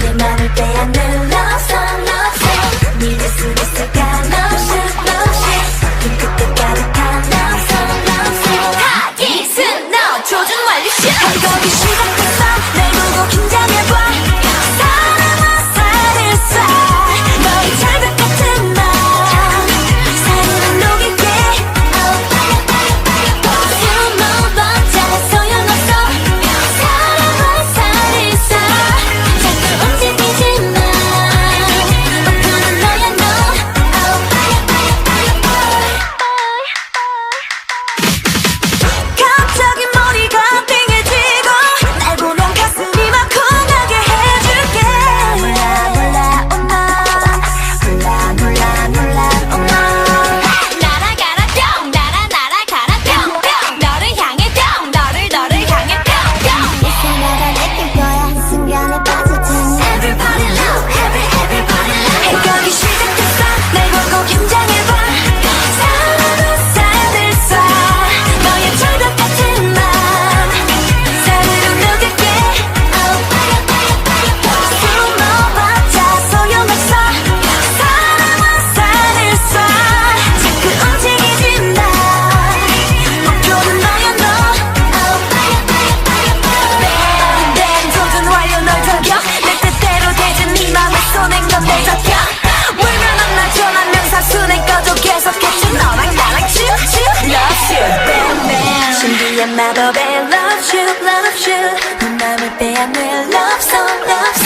내 맘을 빼앗는 love song, love song 네 뜻은 있을까 마법에 love you love you. 네 맘을 빼앗는 love song love song